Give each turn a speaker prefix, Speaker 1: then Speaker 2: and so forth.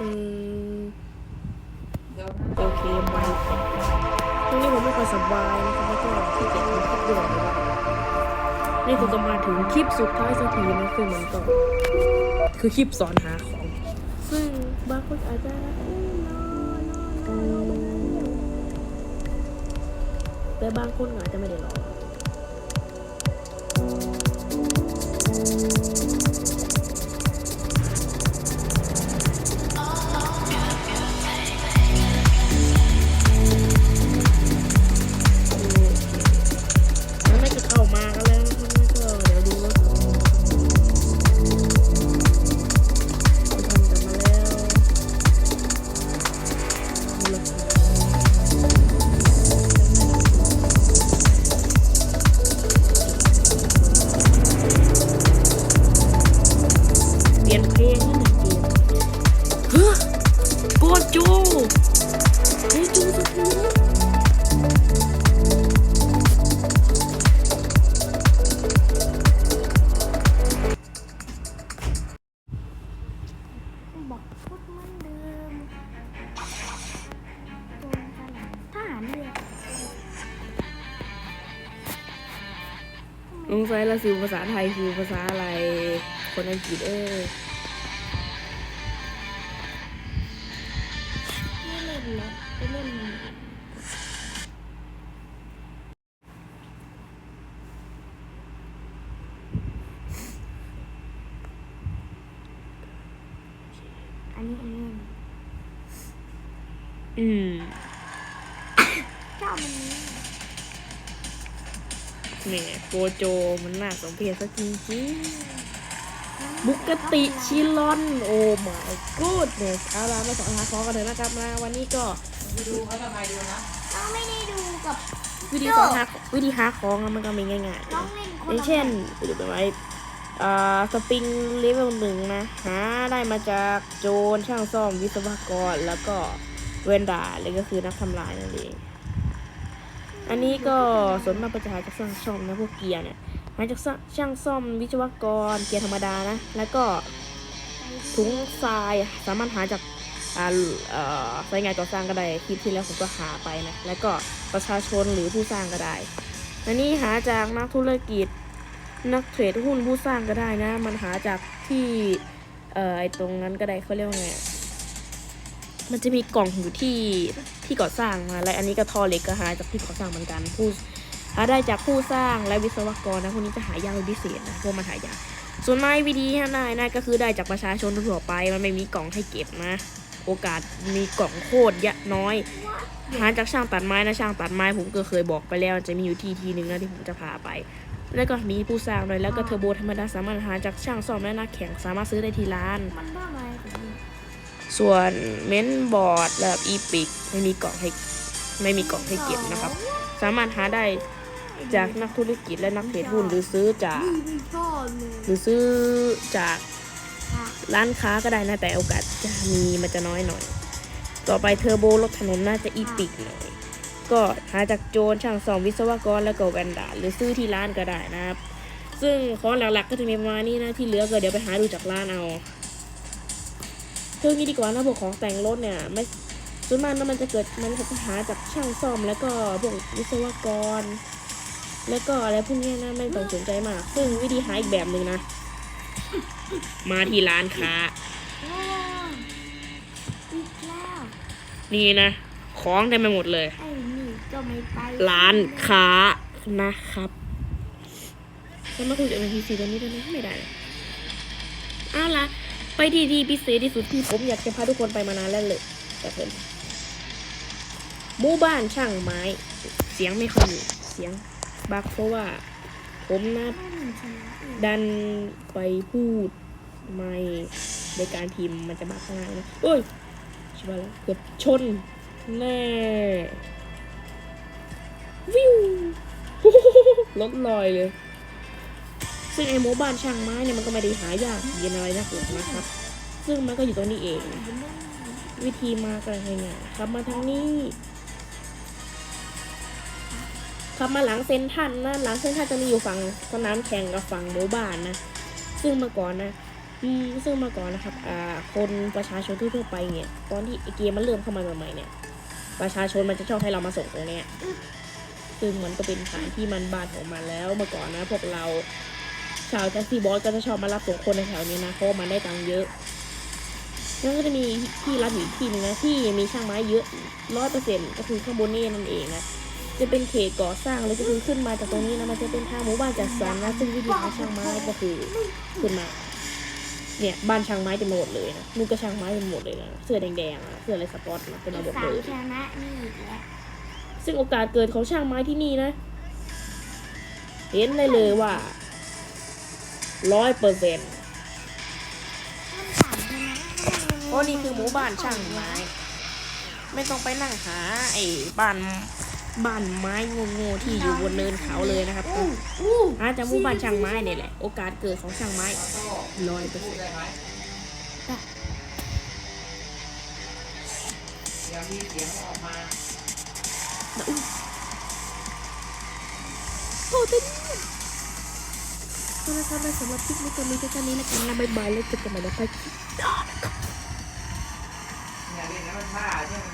Speaker 1: อืมโอเคไปช่วงนี้ผมไม่ค่อยสบายนะครับแล้วก็ขี้เกียจทำคลิปด่วนเลยนี่คือก็มาถึงคลิปสุดท้ายสักทีนะซึ่งมันก็คือคลิปสอนหาของ ซึ่งบางคนอาจจะแต่บางคนอาจจะไม่ได้ลอ งไซละซิวภาษาไทยคือภาษาอะไร คนอังกฤษเออ
Speaker 2: ไม่เล่นแล้วไปเล่นอันนี้อันนี้
Speaker 1: อืม
Speaker 2: เจ้ามันนี้
Speaker 1: เนี่ยโกโจมันน่าสมเพชสักจริงๆ บุกติชิลอน โอ้ my goodness เอาล่ะมาสอนหาของกันเลยนะครับนะวันนี้ก็
Speaker 2: เราไม่ได้ดูกับ
Speaker 1: วิธีสอนหาวิธีหาของอะมันก็มีง่ายๆ
Speaker 2: น้
Speaker 1: นะ
Speaker 2: องเล่นค
Speaker 1: อนย่าง
Speaker 2: ละ
Speaker 1: เช่น
Speaker 2: แบบ
Speaker 1: ดูไปไว้อ่าสปริงเลเวลหนึ่งนะหาได้มาจากโจรช่างซ่อมวิศวกรแล้วก็เวนดาเลยก็คือนักทำลายนั่นเอง อันนี้ก็ส่วนมากก็จะหาจากช่างซ่อมนะพวกเกียร์เนี่ยหาจากช่างซ่อมวิศวกรเกียร์ธรรมดานะ แล้วก็ถุงทรายสามารถหาจากอาเอ่อสายงานก่อสร้างก็ได้คลิปที่แล้วผมก็หาไปนะ แล้วก็ประชาชนหรือผู้สร้างก็ได้ อันนี้หาจากนักธุรกิจ นักเทรดหุ้นผู้สร้างก็ได้นะ มันหาจากที่เอ่อไอตรงนั้นก็ได้เขาเรียกว่าไง มันจะมีกล่องอยู่ที่ที่ก่อสร้างมาและอันนี้ก็ทอเหล็กก็หาจากที่ก่อสร้างเหมือนกันผู้หาได้จากผู้สร้างและวิศวกรนะพวกนี้จะหายากเป็นพิเศษนะพวกมันหายากส่วนไม้วิธีที่ได้นะก็คือได้จากประชาชนทั่วไป มันไม่มีกล่องให้เก็บนะ โอกาสมีกล่องโคตรเยอะน้อยหาจากช่างตัดไม้นะช่างตัดไม้ผมก็เคยบอกไปแล้ว จะมีอยู่ที่ทีหนึ่งนะที่ผมจะพาไป แล้วก็มีผู้สร้างด้วยแล้วก็เทอร์โบธรรมดาสามารถหาจากช่างซ่อมและนักแข่งสามารถซื้อได้ที่ร้าน
Speaker 2: นน
Speaker 1: ส่วนเมนบอร์ดแบบอีพิกไม่มีกล่องให้ไม่มีกล่องให้เก็บนะครับ สามารถหาได้จากนักธุรกิจและนักเทรดหุ้นหรือซื้อจาก หรือซื้อจากร้านค้าก็ได้นะแต่โอกาสจะมีมันจะน้อยหน่อย ต่อไปเทอร์โบรถถนนน่าจะอีพิกหน่อย ก็หาจากโจรช่างซ่อมวิศวกรแล้วก็แวนดาหรือซื้อที่ร้านก็ได้นะครับ ซึ่งของหลักๆก็จะมีประมาณนี้นะที่เหลือก็เดี๋ยวไปหาดูจากร้านเอา เรื่องี้ดีกว่านะพวกของแต่งรถเนี่ยไม่ส่วนมากนะมันจะเกิดมันจะหาจากช่างซ่อม แล้วก็พวกวิศวกร แล้วก็อะไรพวกนี้นะไม่ต้องสนใจมาก ซึ่งวิธีหาอีกแบบหนึ่งนะ มาที่ร้านค้า
Speaker 2: อ
Speaker 1: นี่นะของเต็มไปหมดเลยร้านค้านะครับแล้วมาคุยกับ NPC ตัวนี้ได้ไหมไม่ได้นะเอาละ ไปที่ที่พิเศษที่สุดที่ผมอยากจะพาทุกคนไปมานานแล้วเลยแต่เพิ่นหมู่บ้านช่างไม้ เสียงไม่ค่อยอยู่เสียงบักเพราะว่า ผมน่ะดันไปพูดไม่ในการพิมพ์มันจะบักง่ายนะเอ้ยชิบะแล้วเกือบชนแน่วิวรถลอยเลย ซึ่งไอ้โมบ้านช่างไม้เนี่ยมันก็ไม่ได้หายากเย็นอะไรนะผมนะครับ ซึ่งมันก็อยู่ตรงนี้เอง วิธีมาก็ง่ายๆขับมาทางนี้ขับมาหลังเซนทันนะหลังเซนทันจะมีอยู่ฝั่งสนามแข่งกับฝั่งหมู่บ้านนะ ซึ่งเมื่อก่อนนะอืมซึ่งเมื่อก่อนนะครับอ่าคนประชาชนทั่วไปเนี่ย ตอนที่ไอเกมมันเริ่มเข้ามาใหม่ๆเนี่ย ประชาชนมันจะชอบให้เรามาส่งตรงเนี้ยซึ่งมันก็เป็นฐานที่มันบ้านของมันแล้วเมื่อก่อนนะ พวกเรา ชาวแท็กซี่บอสก็จะชอบมารับส่งคนในแถวนี้นะเพราะว่ามันได้ตังค์เยอะแล้วก็จะมีที่รับอีกที่หนึงนะที่มีช่างไม้เยอะร้อยเปอร์เซ็นต์ก็คือข้างบนนี่นั่นเองนะจะเป็นเขตก่อสร้างเลยก็คือขึ้นมาจากตรงนี้นะมันจะเป็นทางหมู่บ้านจัดสรรนะซึ่งวิธีของช่างไม้ก็คือขึ้นมา เนี่ยบ้านช่างไม้เต็มหมดเลยนะนู่นก็ช่างไม้เต็มหมดเลยนะเสื้อแดงๆนะเสื้ออะไรสปอตนะเต็มหมดเลย
Speaker 2: ชนะนี่แล้ว
Speaker 1: ซึ่งโอกาสเกิดของช่างไม้ที่นี่นะ เห็นได้เลยว่า ร้อยเปอร์เซ็นต์
Speaker 2: มันสามชนะ
Speaker 1: เพราะนี่คือหมู่บ้านช่างไม้ ไม่ต้องไปนั่งหาไอ้บ้านบ้านไม้โง่ๆที่อยู่บนเนินเขาเลยนะครับ
Speaker 2: อู้อู้
Speaker 1: อาจจะหมู่บ้านช่างไม้เนี่ยแหละ โอกาสเกิดของช่างไม้ร้อยเปอร์เซ็นต์
Speaker 3: เดี๋ยวมีเสียงออกมา
Speaker 1: โอ้เป็น ก็นะครับสำหรับคลิปนี้ก็มีแค่นี้นะครับนะบ๊ายบายแล้วเจอกันใหม่ในคลิปหน้านะครับ
Speaker 3: เนี่ยเล่นแล้วมันบ้าใช่ไหมมันบ้า